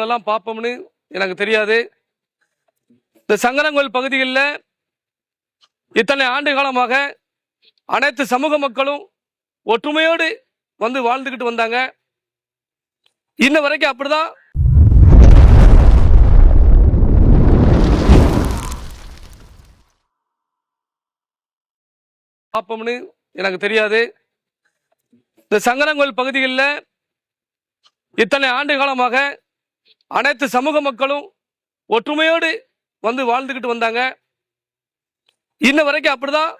எல்லாம் பார்ப்போம்னு எனக்கு தெரியாது. இந்த சங்கரங்கோயில் பகுதிகளில் இத்தனை ஆண்டு காலமாக அனைத்து சமூக மக்களும் ஒற்றுமையோடு வந்து வாழ்ந்துக்கிட்டு வந்தாங்க. இன்ன வரைக்கும் அப்படிதான். பார்ப்போம்னு எனக்கு தெரியாது. இந்த சங்கரங்கோயில் பகுதிகளில் இத்தனை ஆண்டு காலமாக அனைத்து சமூக மக்களும் ஒற்றுமையோடு வந்து வாழ்ந்துக்கிட்டு வந்தாங்க. இன்ன வரைக்கும் அப்படிதான்.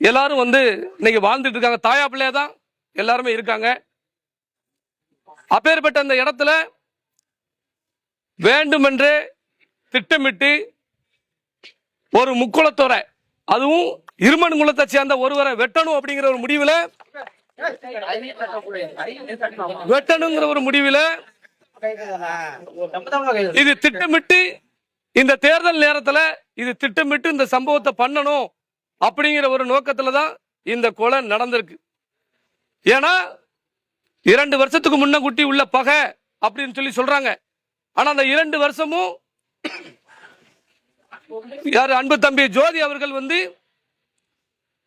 எல்லாரும் வந்து இன்னைக்கு வாழ்ந்துட்டு இருக்காங்க. தாயா பிள்ளையா தான் எல்லாருமே இருக்காங்க. அப்பேற்பட்ட அந்த இடத்துல வேண்டுமென்றே திட்டமிட்டு ஒரு முக்குளத்தோரை அதுவும் இருமன் குலத்தை சேர்ந்த ஒருவரை வெட்டணும் அப்படிங்கிற ஒரு முடிவுல வெட்டணுங்கிற ஒரு முடிவுல இது திட்டமிட்டு இந்த தேர்தல் நேரத்துல இது திட்டமிட்டு இந்த சம்பவத்தை பண்ணணும் அப்படிங்கிற ஒரு நோக்கத்துல தான் இந்த கொலை நடந்திருக்கு. ஏன்னா இரண்டு வருஷத்துக்கு முன்ன குட்டி உள்ள பகை அப்படின்னு சொல்லி சொல்றாங்க. ஆனா அந்த இரண்டு வருஷமும் யாரு அன்பு தம்பி ஜோதி அவர்கள் வந்து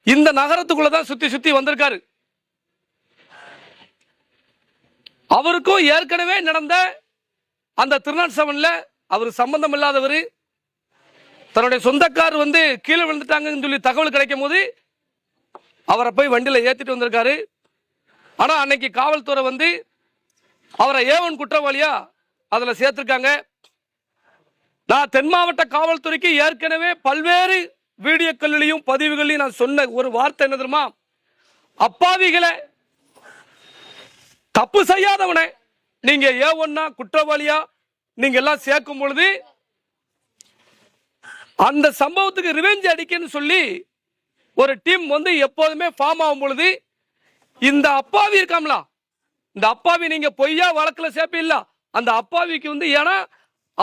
இந்த நகரத்துக்குள்ள தான் சுத்தி சுத்தி வந்திருக்காரு. அவருக்கும் ஏற்கனவே நடந்த அந்த திருநாட் செவன்ல அவர் சம்பந்தம் இல்லாதவர் தன்னுடைய சொந்தக்கார் வந்து கீழே விழுந்துட்டாங்கன்னு சொல்லி தகவல் கிடைக்கும் போது அவரை போய் வண்டியில் ஏற்றிட்டு வந்திருக்காரு. ஆனால் அன்னைக்கு காவல்துறை வந்து அவரை ஏவன் குற்றவாளியா அதில் சேர்த்துருக்காங்க. நான் தென் மாவட்ட காவல்துறைக்கு ஏற்கனவே பல்வேறு வீடியோக்களிலையும் பதிவுகளையும் நான் சொன்ன ஒரு வார்த்தை என்ன தெரியுமா? அப்பாவிகளை தப்பு செய்யாதவனை. நீங்க ஏ ஒன்னா குற்றவாளியா? நீங்க எல்லாம் சேர்க்கும் பொழுது அந்த சம்பவத்துக்கு ரிவெஞ்ச் அடிக்கன்னு சொல்லி ஒரு டீம் வந்து எப்போதுமே ஃபார்ம் ஆகும் பொழுது இந்த அப்பாவி இருக்காங்களா இந்த அப்பாவி நீங்க பொய்யா வழக்குல சேர்ப்பீல்ல அந்த அப்பாவிக்கு வந்து ஏன்னா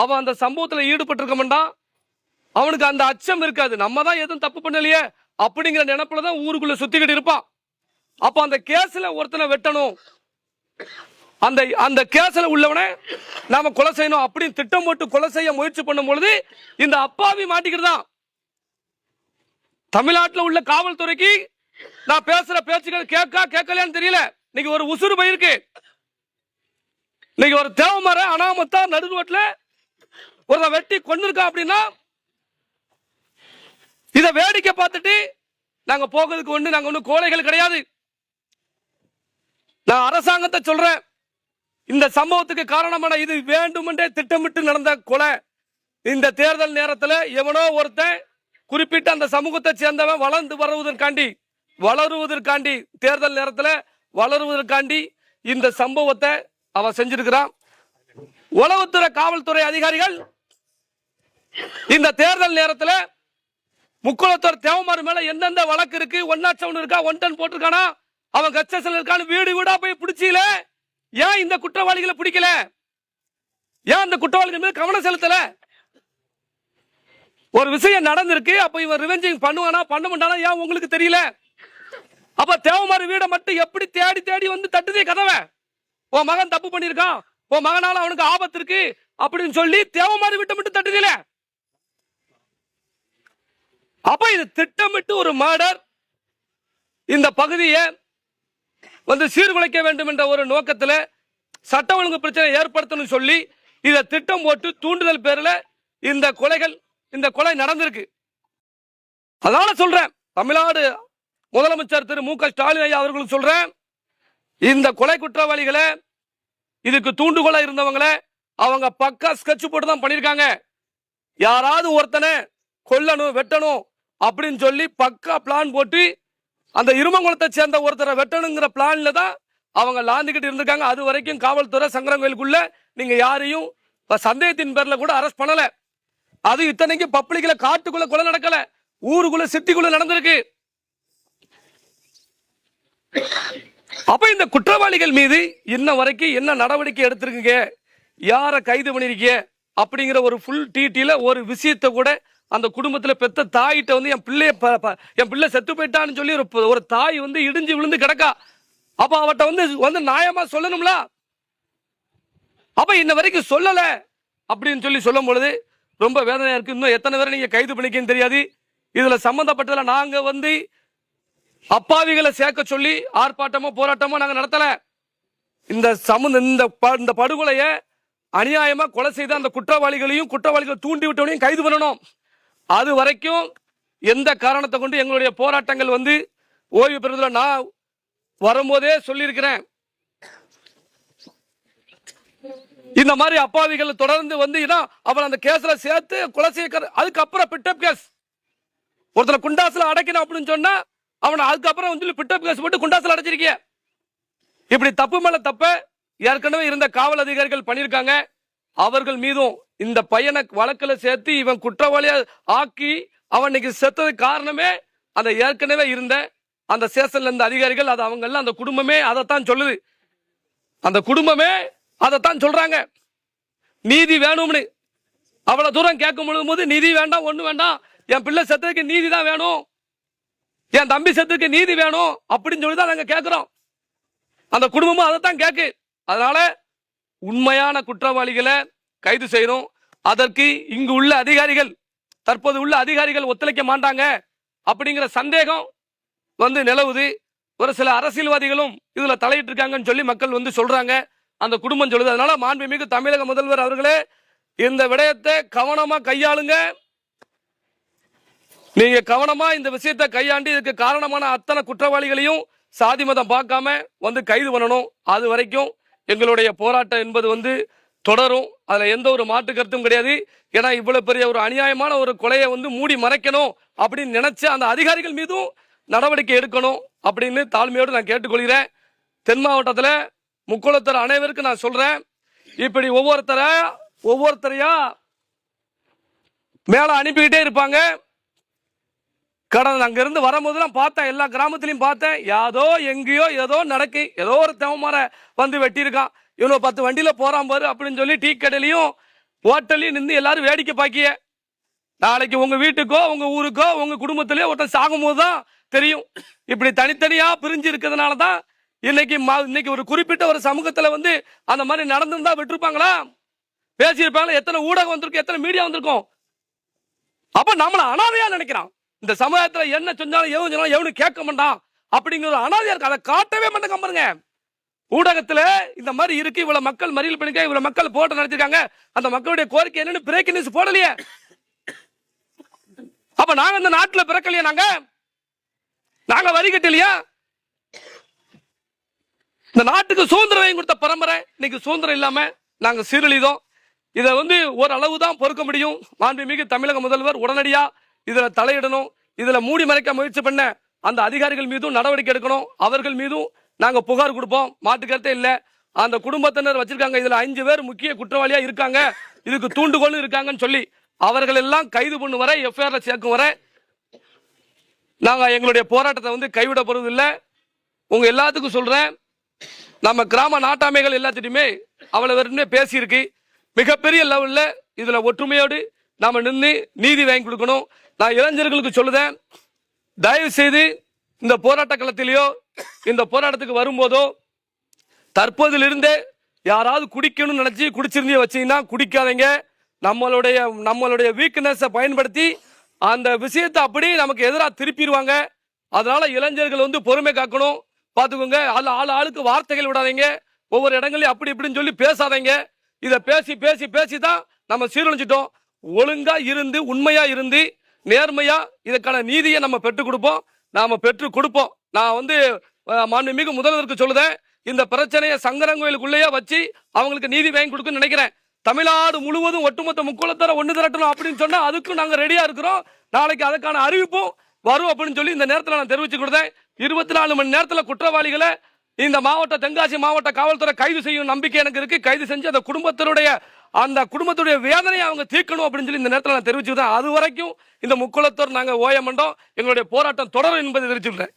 அவன் அந்த சம்பவத்துல ஈடுபட்டு இருக்க மாட்டான் அவனுக்கு அந்த அச்சம் இருக்காது. நம்ம தான் எதுவும் தப்பு பண்ணலையே அப்படிங்கிற நினைப்புல தான் ஊருக்குள்ள சுத்திக்கிட்டு இருப்பான். அப்ப அந்த கேஸ்ல ஒருத்தனை வெட்டணும். அந்த அந்த கேஸில் உள்ளவனை நாம கொலை செய்யணும் அப்படின்னு திட்டம் போட்டு கொலை செய்ய முயற்சி பண்ணும் பொழுது இந்த அப்பாவி மாட்டிக்கிறதான் தமிழ்நாட்டில் உள்ள காவல்துறைக்கு நான் பேசுற பேச்சுக்கள் கேட்கா கேட்கலையான்னு தெரியல. இன்னைக்கு ஒரு உசுறு போயிருக்கு. இன்னைக்கு ஒரு தேவமர அனாமத்தா நடு ரோட்ல ஒரு வெட்டி கொண்டிருக்கான் அப்படின்னா இதை வேடிக்கை பார்த்துட்டு நாங்க போகிறதுக்கு ஒன்று நாங்க ஒன்றும் கோழைகள் கிடையாது. நான் அரசாங்கத்தை சொல்றேன். இந்த சம்பவத்துக்கு காரணமான இது வேண்டுமென்றே திட்டமிட்டு நடந்த கொலை. இந்த தேர்தல் நேரத்தில் எவனோ ஒருத்தன் குறிப்பிட்ட அந்த சமூகத்தை சேர்ந்தவன் வளர்ந்து வருவதற்காண்டி வளருவதற்காண்டி தேர்தல் நேரத்தில் வளருவதற்காண்டி இந்த சம்பவத்தை அவன் செஞ்சிருக்கிறான். உளவுத்துறை காவல்துறை அதிகாரிகள் இந்த தேர்தல் நேரத்தில் முக்குளத்தூர் தேவமாறு மேல எந்தெந்த வழக்கு இருக்கு ஒன்னாச்சவன் இருக்கா ஒன் டன் போட்டிருக்கானா அவன் கச்சசல் இருக்கான்னு வீடு வீடா போய் பிடிச்சில ஏன் இந்த குற்றவாளிகளை பிடிக்கல? ஏன் அந்த குற்றவாளிகள் மீது கவனம் செலுத்தல? ஒரு விஷயம் நடந்திருக்கு அப்ப இவன் ரிவெஞ்சிங் பண்ணுவானா பண்ண மாட்டானா ஏன் உங்களுக்கு தெரியல? அப்ப தேவமாறு வீடை மட்டும் எப்படி தேடி தேடி வந்து தட்டுதே கதவை? உன் மகன் தப்பு பண்ணிருக்கான் உன் மகனால அவனுக்கு ஆபத்து இருக்கு அப்படின்னு சொல்லி தேவமாரி வீட்டை மட்டும் தட்டுதில்ல அப்ப இது திட்டமிட்டு ஒரு மர்டர் இந்த பகுதியை வந்து சீர்குலைக்க வேண்டும் என்ற ஒரு நோக்கத்தில் சட்ட ஒழுங்கு பிரச்சனை ஏற்படுத்தணும் சொல்லி இதை திட்டம் போட்டு தூண்டுதல் பேரில் இந்த கொலைகள் இந்த கொலை நடந்திருக்கு. அதனால சொல்றேன். தமிழ்நாடு முதலமைச்சர் திரு மு க ஸ்டாலின் ஐயா அவர்களுக்கு சொல்றேன். இந்த கொலை குற்றவாளிகளை இதுக்கு தூண்டுகோலா இருந்தவங்கள அவங்க பக்கா ஸ்கெட்ச் போட்டு தான் பண்ணியிருக்காங்க யாராவது ஒருத்தனை கொல்லணும் வெட்டணும் அப்படின்னு சொல்லி பக்கா பிளான் போட்டு அந்த இருமங்குளத்தை சேர்ந்த ஒருத்தரை வெட்டணுங்கிற பிளான்ல தான் அவங்க லாந்துக்கிட்டு இருந்திருக்காங்க. அது வரைக்கும் காவல்துறை சங்கரங்கோயிலுக்குள்ள நீங்க யாரையும் சந்தேகத்தின் பேர்ல கூட அரெஸ்ட் பண்ணல. அது இத்தனைக்கு பப்ளிக்ல காட்டுக்குள்ள கொலை நடக்கல. ஊருக்குள்ள சிட்டிக்குள்ள நடந்திருக்கு. அப்ப இந்த குற்றவாளிகள் மீது இன்ன வரைக்கும் என்ன நடவடிக்கை எடுத்திருக்கீங்க? யாரை கைது பண்ணிருக்கீங்க? அப்படிங்கிற ஒரு ஃபுல் டீட்டில ஒரு விஷயத்தை கூட அந்த குடும்பத்தில் பெத்த தாயிட்ட வந்து என் பிள்ளைய என் பிள்ளை செத்து போயிட்டான்னு சொல்லி ஒரு ஒரு தாய் வந்து இடிஞ்சு விழுந்து கிடக்கா. அப்போ அவட்ட வந்து வந்து நியாயமா சொல்லணும்ல? அப்போ இன்ன வரைக்கும் சொல்லலை அப்படின்னு சொல்லி சொல்லும் பொழுது ரொம்ப வேதனையாக இருக்குது இன்னும் எத்தனை பேரை நீங்கள் கைது பண்ணிக்கன்னு தெரியாது. இதில் சம்மந்தப்பட்டதில் நாங்கள் வந்து அப்பாவிகளை சேர்க்க சொல்லி ஆர்ப்பாட்டமோ போராட்டமோ நாங்கள் நடத்தலை. இந்த சமந்த இந்த ப- இந்த படுகொலையை அநியாயமாக கொலை செய்த அந்த குற்றவாளிகளையும் குற்றவாளிகளை தூண்டி விட்டவனையும் கைது பண்ணணும். அது வரைக்கும் எந்த காரணத்தை கொண்டு எங்களுடைய போராட்டங்கள் வந்து ஓய்வு பெறுவதில் நான் வரும்போதே சொல்லியிருக்கிறேன். இந்த மாதிரி அப்பாவிகள் தொடர்ந்து வந்து இதான் அவன் அந்த கேஸ்ல சேர்த்து கொலை செய்ய அதுக்கப்புறம் பிட்டப் கேஸ் ஒருத்தர் குண்டாசில் அடைக்கணும் அப்படின்னு சொன்னா அவனை அதுக்கப்புறம் வந்து பிட்டப் கேஸ் போட்டு குண்டாசில் அடைச்சிருக்கிய. இப்படி தப்பு மேல தப்ப ஏற்கனவே இருந்த காவல் அதிகாரிகள் பண்ணியிருக்காங்க. அவர்கள் மீதும் இந்த பையனை வழக்கில் சேர்த்து இவன் குற்றவாளியா ஆக்கி அவன் இன்னைக்கு செத்ததுக்கு காரணமே அந்த ஏற்கனவே இருந்த அந்த சேஷன்ல இருந்த அதிகாரிகள் அது அவங்க அந்த குடும்பமே அதைத்தான் சொல்லுது. அந்த குடும்பமே அதைத்தான் சொல்றாங்க. நீதி வேணும்னு. அவ்வளவு தூரம் கேட்கும் பொழுதும் போது நீதி வேண்டாம் ஒண்ணு வேண்டாம். என் பிள்ளை செத்ததுக்கு நீதி தான் வேணும். என் தம்பி செத்துக்கு நீதி வேணும் அப்படின்னு சொல்லி தான் நாங்க கேட்கிறோம் அந்த குடும்பமும் அதைத்தான் கேட்கு அதனால உண்மையான குற்றவாளிகளை கைது செய்யணும். அதற்கு இங்கு உள்ள அதிகாரிகள் தற்போது உள்ள அதிகாரிகள் ஒத்துழைக்க மாட்டாங்க அப்படிங்கிற சந்தேகம் வந்து நிலவுது. ஒரு சில அரசியல்வாதிகளும் இதுல தலையிட்டு இருக்காங்கன்னு சொல்லி மக்கள் வந்து சொல்றாங்க. அந்த குடும்பம் சொல்லுது. அதனால மாண்புமிகு தமிழக முதல்வர் அவர்களே இந்த விடயத்தை கவனமா கையாளுங்க. நீங்க கவனமா இந்த விஷயத்தை கையாண்டு இதுக்கு காரணமான அத்தனை குற்றவாளிகளையும் சாதி மதம் பார்க்காம வந்து கைது பண்ணணும். அது வரைக்கும் எங்களுடைய போராட்டம் என்பது வந்து தொடரும். அதில் எந்த ஒரு மாற்று கருத்தும் கிடையாது. ஏன்னா இவ்வளோ பெரிய ஒரு அநியாயமான ஒரு கொலையை வந்து மூடி மறைக்கணும் அப்படின்னு நினச்சி அந்த அதிகாரிகள் மீதும் நடவடிக்கை எடுக்கணும் அப்படின்னு தாழ்மையோடு நான் கேட்டுக்கொள்கிறேன். தென் மாவட்டத்தில் முக்குளத்தர் அனைவருக்கும் நான் சொல்கிறேன் இப்படி ஒவ்வொருத்தர ஒவ்வொருத்தரையா மேலே அனுப்பிக்கிட்டே இருப்பாங்க. கடந்த அங்கேருந்து வரும்போதெல்லாம் பார்த்தேன் எல்லா கிராமத்துலையும் பார்த்தேன். யாதோ எங்கேயோ ஏதோ நடக்கு ஏதோ ஒரு தேவமர வந்து வெட்டியிருக்கான். இவ்வளோ பத்து வண்டியில் போகிறான் பாரு அப்படின்னு சொல்லி டீ கடையிலையும் ஹோட்டல்லையும் நின்று எல்லாரும் வேடிக்கை பார்க்கிய நாளைக்கு உங்கள் வீட்டுக்கோ உங்கள் ஊருக்கோ உங்கள் குடும்பத்திலேயோ ஒருத்தன் சாகும்போது தான் தெரியும். இப்படி தனித்தனியாக பிரிஞ்சு இருக்கிறதுனால தான் இன்னைக்கு ம- இன்னைக்கு ஒரு குறிப்பிட்ட ஒரு சமூகத்தில் வந்து அந்த மாதிரி நடந்திருந்தா விட்டுருப்பாங்களா? பேசியிருப்பாங்களா? எத்தனை ஊடகம் வந்திருக்கும் எத்தனை மீடியா வந்திருக்கும்? அப்போ நம்மளை அனாதையாக நினைக்கிறான். இந்த சமுதாயத்தில் என்ன செஞ்சாலும் எவன் சொன்னாலும் எவனும் கேட்க மாட்டான். அப்படிங்கிற ஒரு அனாதையா இருக்கு அதை காட்டவே மாட்டேங்க பாருங்க. ஊடகத்துல இந்த மாதிரி இருக்கு இவ்வளவு மக்கள் மறியல் பண்ணிக்க இவ்வளவு மக்கள் போட்ட நடத்திருக்காங்க. அந்த மக்களுடைய கோரிக்கை என்னன்னு பிரேக்கிங் நியூஸ் போடலையே. அப்ப நாங்க இந்த நாட்டுல பிறக்கலையா நாங்க? நாங்க வரி கட்டலையா? இந்த நாட்டுக்கு சுதந்திரம் வாங்கி கொடுத்த பரம்பரை இன்னைக்கு சுதந்திரம் இல்லாம நாங்க சீரழிதோம். இதை வந்து ஒரு அளவு தான் பொறுக்க முடியும். மாண்புமிகு தமிழக முதல்வர் உடனடியா இதுல தலையிடணும். இதுல மூடி மறைக்க முயற்சி பண்ண அந்த அதிகாரிகள் மீதும் நடவடிக்கை எடுக்கணும். அவர்கள் மீதும் நாங்கள் புகார் கொடுப்போம் மாட்டுக்கருத்தே இல்லை. அந்த குடும்பத்தினர் வச்சிருக்காங்க இதில் அஞ்சு பேர் முக்கிய குற்றவாளியாக இருக்காங்க. இதுக்கு தூண்டுகோலும் இருக்காங்கன்னு சொல்லி அவர்கள் எல்லாம் கைது பண்ணு வரை எஃப்ஐஆரில் சேர்க்கும் வரை நாங்கள் எங்களுடைய போராட்டத்தை வந்து கைவிட போகிறதில்லை உங்கள் எல்லாத்துக்கும் சொல்கிறேன் நம்ம கிராம நாட்டாமைகள் எல்லாத்திட்டையுமே அவ்வளோ வெறுமே பேசியிருக்கு. மிகப்பெரிய லெவலில் இதில் ஒற்றுமையோடு நாம் நின்று நீதி வாங்கி கொடுக்கணும். நான் இளைஞர்களுக்கு சொல்லுதேன் தயவு செய்து இந்த போராட்ட களத்திலேயோ இந்த போராட்டத்துக்கு வரும்போதோ தற்போதிலிருந்தே யாராவது குடிக்கணும்னு நினச்சி குடிச்சிருந்தே வச்சீங்கன்னா குடிக்காதீங்க. நம்மளுடைய நம்மளுடைய வீக்னஸை பயன்படுத்தி அந்த விஷயத்தை அப்படியே நமக்கு எதிராக திருப்பிடுவாங்க. அதனால இளைஞர்கள் வந்து பொறுமை காக்கணும். பார்த்துக்கோங்க அதில் ஆள் ஆளுக்கு வார்த்தைகள் விடாதீங்க. ஒவ்வொரு இடங்களையும் அப்படி இப்படின்னு சொல்லி பேசாதீங்க. இதை பேசி பேசி பேசி தான் நம்ம சீரழிஞ்சிட்டோம். ஒழுங்காக இருந்து உண்மையாக இருந்து நேர்மையாக இதுக்கான நீதியை நம்ம பெற்றுக் கொடுப்போம். நாம் பெற்று கொடுப்போம். நான் வந்து மாண்புமிகு முதல்வருக்கு சொல்லுதேன். இந்த பிரச்சனையை சங்கரங்கோயிலுக்குள்ளேயே வச்சு அவங்களுக்கு நீதி வாங்கி கொடுக்குன்னு நினைக்கிறேன். தமிழ்நாடு முழுவதும் ஒட்டுமொத்த முக்குளத்தர ஒன்று திரட்டணும் அப்படின்னு சொன்னால் அதுக்கும் நாங்கள் ரெடியாக இருக்கிறோம். நாளைக்கு அதுக்கான அறிவிப்பும் வரும் அப்படின்னு சொல்லி இந்த நேரத்தில் நான் தெரிவிச்சு கொடுத்தேன். இருபத்தி நாலு மணி நேரத்தில் குற்றவாளிகளை இந்த மாவட்ட தென்காசி மாவட்ட காவல்துறை கைது செய்யும் நம்பிக்கை எனக்கு இருக்குது கைது செஞ்சு அந்த குடும்பத்தினுடைய அந்த குடும்பத்துடைய வேதனையை அவங்க தீர்க்கணும் அப்படின்னு சொல்லி இந்த நேரத்தில் நான் தெரிவிச்சுக்கிறேன். அது வரைக்கும் இந்த முக்குளத்தோர் நாங்கள் ஓய மாட்டோம் எங்களுடைய போராட்டம் தொடரும் என்பதை தெரிவிச்சுக்கிறேன்.